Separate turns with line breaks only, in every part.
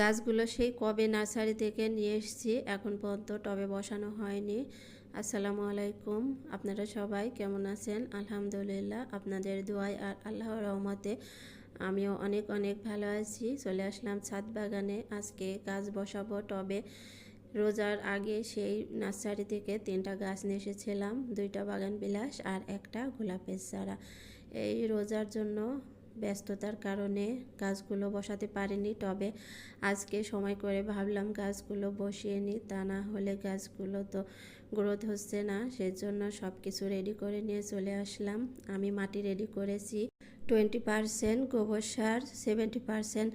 গাছগুলো সেই কবে নার্সারি থেকে নিয়ে এসেছি, এখন পর্যন্ত টবে বসানো হয়নি। আসসালামু আলাইকুম। আপনারা সবাই কেমন আছেন? আলহামদুলিল্লাহ, আপনাদের দোয়াই আর আল্লাহর রহমতে আমিও অনেক অনেক ভালো আছি। চলে আসলাম ছাদ বাগানে। আজকে গাছ বসাবো টবে। রোজার আগে সেই নার্সারি থেকে তিনটা গাছ নিয়ে এসেছিলাম, দুইটা বাগান বিলাস আর একটা গোলাপের চারা। এই রোজার জন্য ব্যস্ততার কারণে গাছগুলো বসাতে পারিনি। তবে আজকে সময় করে ভাবলাম গাছগুলো বসিয়ে নিই, তা না হলে গাছগুলো তো গ্রোথ হচ্ছে না। সেজন্য সব কিছু রেডি করে নিয়ে চলে আসলাম। আমি মাটি রেডি করেছি। টোয়েন্টি পারসেন্ট গোবর সার, সেভেন্টি পারসেন্ট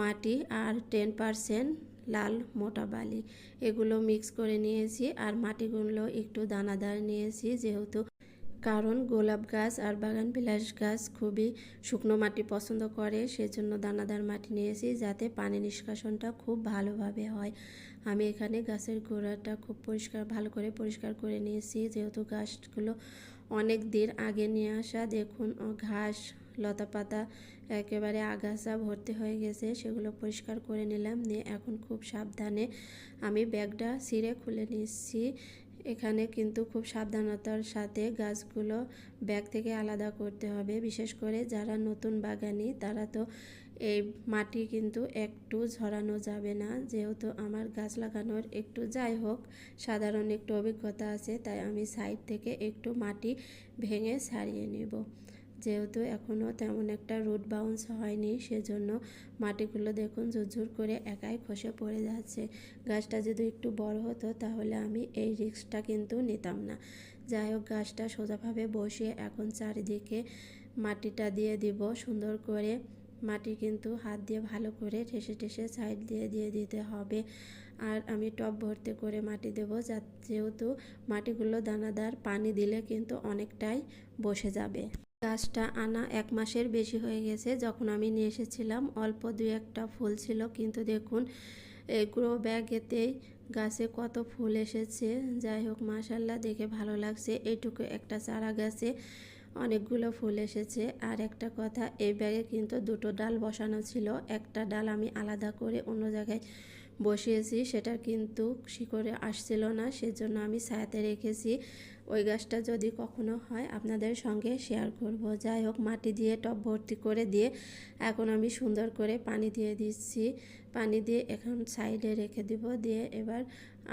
মাটি আর টেন পারসেন্ট লাল মোটা বালি। এগুলো মিক্স করে নিয়েছি আর মাটিগুলো একটু দানাদার নিয়েছি, যেহেতু কারণ গোলাপ গাছ আর বাগান বিলাস গাছ খুবই শুকনো মাটি পছন্দ করে, সেজন্য দানাদার মাটি নিয়েছি যাতে পানি নিষ্কাশনটা খুব ভালোভাবে হয়। আমি এখানে গাছের গোড়াটা খুব পরিষ্কার, ভালো করে পরিষ্কার করে নিয়েছি। যেহেতু গাছগুলো অনেক দিন আগে নিয়ে আসা, দেখুন ঘাস লতা পাতা একেবারে আগাছা ভর্তি হয়ে গেছে, সেগুলো পরিষ্কার করে নিলাম। নিয়ে এখন খুব সাবধানে আমি ব্যাগটা ছিঁড়ে খুলে নিচ্ছি। এখানে কিন্তু খুব সাবধানতার সাথে গাছগুলো ব্যাগ থেকে আলাদা করতে হবে। বিশেষ করে যারা নতুন বাগানি, তারা তো এই মাটি কিন্তু একটু ঝরানো যাবে না। যেহেতু আমার গাছ লাগানোর একটু যাই হোক, সাধারণ একটু অভিজ্ঞতা আছে, তাই আমি সাইড থেকে একটু মাটি ভেঙে সারিয়ে নেব। যেহেতু এখনও তেমন একটা রুট বাউন্স হয়নি, সেজন্য মাটিগুলো দেখুন ঝুরঝুর করে একাই খসে পড়ে যাচ্ছে। গাছটা যদি একটু বড় হতো তাহলে আমি এই রিক্সটা কিন্তু নিতাম না। যাই হোক, গাছটা সোজাভাবে বসিয়ে এখন চারিদিকে মাটিটা দিয়ে দিব। সুন্দর করে মাটি কিন্তু হাত দিয়ে ভালো করে ঠেসে ঠেসে সাইড দিয়ে দিয়ে দিতে হবে। আর আমি টব ভর্তি করে মাটি দেবো যেহেতু মাটিগুলো দানাদার, পানি দিলে কিন্তু অনেকটাই বসে যাবে। গাছটা আনা এক মাসের বেশি হয়ে গেছে। যখন আমি নিয়ে এসেছিলাম, অল্প দু একটা ফুল ছিল। কিন্তু দেখুন এই গ্রো ব্যাগেতেই গাছে কত ফুল এসেছে। যাই হোক, মাশাল্লাহ, দেখে ভালো লাগছে। এইটুকু একটা চারা গাছে অনেকগুলো ফুল এসেছে। আর একটা কথা, এই ব্যাগে কিন্তু দুটো ডাল বসানো ছিল। একটা ডাল আমি আলাদা করে অন্য জায়গায় বসিয়েছি। সেটা কিন্তু শিকড়ে আসছিল না। সেজন্য আমি ছায়াতে রেখেছি। ওই গাছটা যদি কখনো হয়, আপনাদের সঙ্গে শেয়ার করব। যাই হোক, মাটি দিয়ে টব ভর্তি করে দিয়ে এখন আমি সুন্দর করে পানি দিয়ে দিচ্ছি। পানি দিয়ে এখন সাইডে রেখে দিব, দিয়ে এবার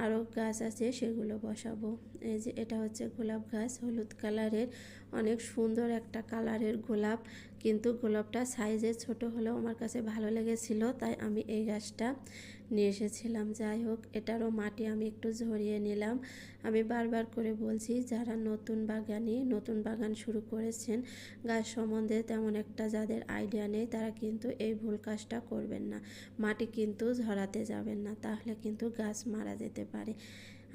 আরও গাছ আছে সেগুলো বসাবো। এই যে এটা হচ্ছে গোলাপ গাছ, হলুদ কালারের, অনেক সুন্দর একটা কালারের গোলাপ। কিন্তু গোলাপটা সাইজে ছোট হলেও আমার কাছে ভালো লেগেছিল, তাই আমি এই গাছটা নিয়ে এসেছিলাম। যাই হোক, এটারও মাটি আমি একটু ঝরিয়ে নিলাম। আমি বারবার করে বলছি, যারা নতুন বাগানি, নতুন বাগান শুরু করেছেন, গাছ সম্বন্ধে তেমন একটা যাদের আইডিয়া নেই, তারা কিন্তু এই ভুল কাজটা করবেন না। মাটি কিন্তু ঝরাতে যাবেন না, তাহলে কিন্তু গাছ মারা যেতে পারে।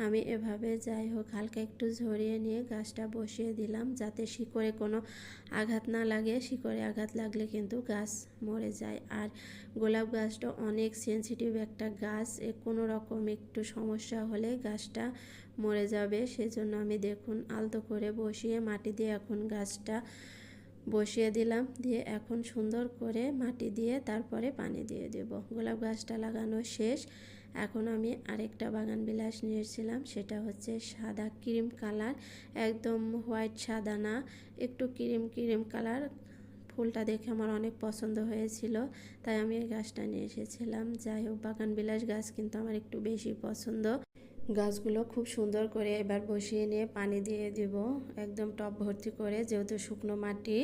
আমি এভাবে যাই হোক, হালকা একটু ঝরিয়ে নিয়ে গাছটা বসিয়ে দিলাম যাতে শিকড়ে কোনো আঘাত না লাগে। শিকড়ে আঘাত লাগলে কিন্তু গাছ মরে যায়। আর গোলাপ গাছটা অনেক সেন্সিটিভ একটা গাছ কোনো রকম একটু সমস্যা হলে গাছটা মরে যাবে। সেজন্য আমি দেখুন, আলতো করে বসিয়ে মাটি দিয়ে এখন গাছটা বসিয়ে দিলাম, দিয়ে এখন সুন্দর করে মাটি দিয়ে তারপরে পানি দিয়ে দেব। গোলাপ গাছটা লাগানো শেষ। এখন আমি আরেকটা বাগান বিলাস নিয়েছিলাম, সেটা হচ্ছে সাদা ক্রিম কালার। একদম হোয়াইট সাদা না, একটু ক্রিম ক্রিম কালার। ফুলটা দেখে আমার অনেক পছন্দ হয়েছিল, তাই আমি এই গাছটা নিয়ে এসেছিলাম। যাই হোক, বাগান বিলাস গাছ কিন্তু আমার একটু বেশি পছন্দ। গাছগুলো খুব সুন্দর করে এবার বসিয়ে নিয়ে পানি দিয়ে দিব। একদম টপ ভর্তি করে, যেহেতু শুকনো মাটি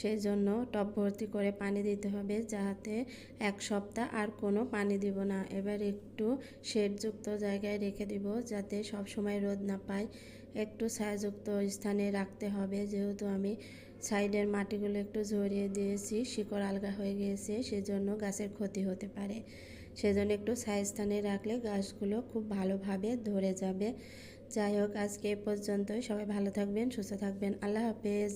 সেই জন্য টপ ভর্তি করে পানি দিতে হবে যাতে এক সপ্তাহ আর কোনো পানি দিব না। এবার একটু শেডযুক্ত জায়গায় রেখে দিব, যাতে সব সময় রোদ না পায়। একটু ছায়াযুক্ত স্থানে রাখতে হবে, যেহেতু আমি সাইডের মাটিগুলো একটু ঝরিয়ে দিয়েছি, শিকড় আলগা হয়ে গিয়েছে, সেজন্য গাছের ক্ষতি হতে পারে। সেজন্য একটু সাইজ স্থানে রাখলে গাছগুলো খুব ভালোভাবে ধরে যাবে। যাই হোক, আজকে এ পর্যন্তই। সবাই ভালো থাকবেন, সুস্থ থাকবেন। আল্লাহ হাফেজ।